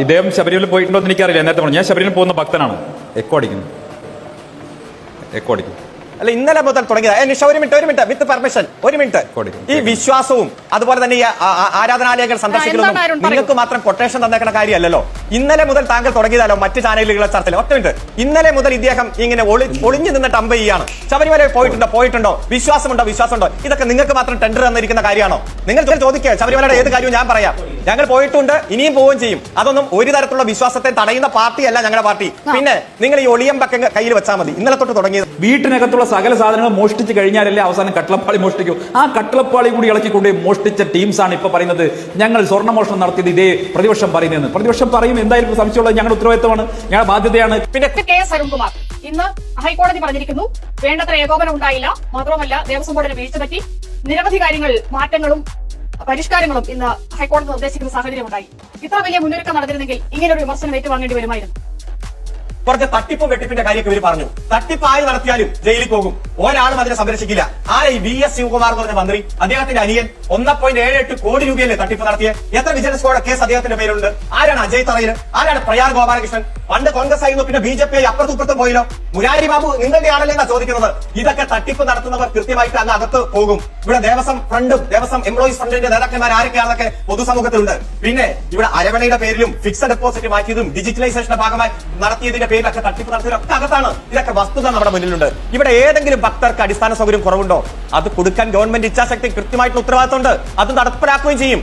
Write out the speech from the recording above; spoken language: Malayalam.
ഇദ്ദേഹം ശബരിമല പോയിട്ടുണ്ടോ എന്ന് എനിക്കറിയില്ല. നേരത്തെ പറഞ്ഞു. ഞാൻ ശബരിമല പോകുന്ന ഭക്തനാണ്. എക്കോ അടിക്കുന്നു. എക്കോ അടിക്കുന്നു. അല്ല ഇന്നലെ മുതൽ തുടങ്ങിയത്. നിഷ ഒരു മിനിറ്റ് ഒരു മിനിറ്റ്. With permission. ഒരു മിനിറ്റ്. ഈ വിശ്വാസവും അതുപോലെ തന്നെ ഈ ആരാധനാലയങ്ങൾ സന്ദർശിക്കുന്നതും. നിങ്ങൾക്ക് മാത്രം കൊട്ടേഷൻ തന്നേക്കുന്ന കാര്യമല്ലല്ലോ. ഇന്നലെ മുതൽ താങ്കൾ തുടങ്ങിയതാലോ മറ്റു ചാനലുകളെ ചർച്ചയിൽ ഒറ്റ മിനിറ്റ്. ഇന്നലെ മുതൽ ഇദ്ദേഹം ഇങ്ങനെ ഒളിഞ്ഞു നിന്നിട്ട് അമ്പ ചെയ്യാണ് ശബരിമല പോയിട്ടുണ്ടോ? പോയിട്ടുണ്ടോ? വിശ്വാസമുണ്ടോ? വിശ്വാസമുണ്ടോ? ഇതൊക്കെ നിങ്ങൾക്ക് മാത്രം ടെൻഡർ തന്നിരിക്കുന്ന കാര്യമാണോ? നിങ്ങൾ ചോദിക്കുക ശബരിമലയുടെ ഏത് കാര്യവും ഞാൻ പറയാം. ഞങ്ങൾ പോയിട്ടുണ്ട് ഇനിയും പോവുകയും ചെയ്യും. അതൊന്നും ഒരു തരത്തിലുള്ള വിശ്വാസത്തെ തടയുന്ന പാർട്ടിയല്ല ഞങ്ങളുടെ പാർട്ടി. പിന്നെ നിങ്ങൾ ഈ ഒളിയം പക്കം കയ്യിൽ വെച്ചാൽ മതി. ഇന്നലെ തൊട്ട് തുടങ്ങിയത് വീട്ടിനകത്തുള്ള സകല സാധനങ്ങൾ മോഷ്ടിച്ച് കഴിഞ്ഞാലല്ലേ അവസാനം കട്ടളപ്പാളി മോഷ്ടിക്കൂ. ആ കട്ടളപ്പാളി കൂടി ഇളക്കിക്കൊണ്ട് മോഷ്ടിച്ച ടീംസ് ആണ് ഇപ്പൊ പറയുന്നത്. ഞങ്ങൾ സ്വർണ മോഷണം നടത്തിയത് ഇതേ പ്രതിപക്ഷം പറയുന്നതെന്ന്. പ്രതിപക്ഷം പറയും എന്തായാലും സംശയമുള്ളത്? ഞങ്ങളുടെ ഉത്തരവാദിത്തമാണ്. ഞങ്ങളുടെ ബാധ്യതയാണ്. പിന്നെ കെ എസ് അരുൺകുമാർ. ഇന്ന് ഹൈക്കോടതി പറഞ്ഞിരിക്കുന്നു വേണ്ടത്ര ഏകോപനം ഉണ്ടായില്ല. മാത്രമല്ല ദേവസ്വം ബോർഡിന് വീഴ്ച പറ്റി നിരവധി കാര്യങ്ങൾ മാറ്റങ്ങളും പരിഷ്കാരങ്ങളും ഇന്ന് ഹൈക്കോടതി നിർദ്ദേശിക്കുന്ന സാഹചര്യം ഉണ്ടായി ഇത്ര വലിയ മുന്നൊരുക്കം നടന്നിരുന്നെങ്കിൽ ഇങ്ങനെ ഒരു വിമർശനം ഏറ്റുവാങ്ങേണ്ടി വരുമായിരുന്നു. കുറച്ച് തട്ടിപ്പ് വെട്ടിപ്പിന്റെ കാര്യമൊക്കെ ഇവർ പറഞ്ഞു. തട്ടിപ്പ് ആര് നടത്തിയാലും ജയിലിൽ പോകും. ഒരാളും അതിനെ സംരക്ഷിക്കില്ല. ആരെ വി എസ് ശിവകുമാർ എന്ന് പറഞ്ഞ മന്ത്രി? അദ്ദേഹത്തിന്റെ അനിയൻ ഒന്ന് പോയിന്റ് ഏഴ് എട്ട് കോടി രൂപയല്ലേ തട്ടിപ്പ് നടത്തിയ എത്ര വിജിലൻസ് കോഡ് കേസ് അദ്ദേഹത്തിന്റെ പേരുണ്ട് ആരാണ് അജയ് തറയിൽ? ആരാണ് പ്രയാർ ഗോപാലകൃഷ്ണൻ? പണ്ട് കോൺഗ്രസ് ആയിരുന്നു പിന്നെ ബി ജെ പി അപ്പുറത്തും ഇപ്പുറത്തും മുരാരി ബാബു നിങ്ങളുടെ ആണല്ലേ എന്നാ ചോദിക്കുന്നത്? ഇതൊക്കെ തട്ടിപ്പ് നടത്തുന്നവർ കൃത്യമായിട്ട് അങ്ങ് അകത്ത് പോകും. ഇവിടെ ദേവസ്വം ഫ്രണ്ടും ദേവസ്വം എംപ്ലോയീസ് ഫണ്ടിന്റെ നേതാക്കന്മാർ ആരൊക്കെയാണെന്നൊക്കെ പൊതുസമൂഹത്തിലുണ്ട്. പിന്നെ ഇവിടെ അരവണയുടെ പേരിലും ഫിക്സഡ് ഡെപ്പോസിറ്റ് മാറ്റിയതും ഡിജിറ്റലൈസേഷന്റെ ഭാഗമായി നടത്തിയതിന്റെ പേരിലൊക്കെ തട്ടിപ്പ് നടത്തിയതൊക്കെ അകത്താണ്. ഇതൊക്കെ വസ്തുത നമ്മുടെ മുന്നിലുണ്ട്. ഇവിടെ ഏതെങ്കിലും ഭക്തർക്ക് അടിസ്ഥാന സൗകര്യം കുറവുണ്ടോ? അത് കൊടുക്കാൻ ഗവൺമെന്റ് ഇച്ഛാശക്തി കൃത്യമായിട്ടുള്ള ഉത്തരവാദിത്തമുണ്ട്. അത് നടപ്പിലാക്കുകയും ചെയ്യും.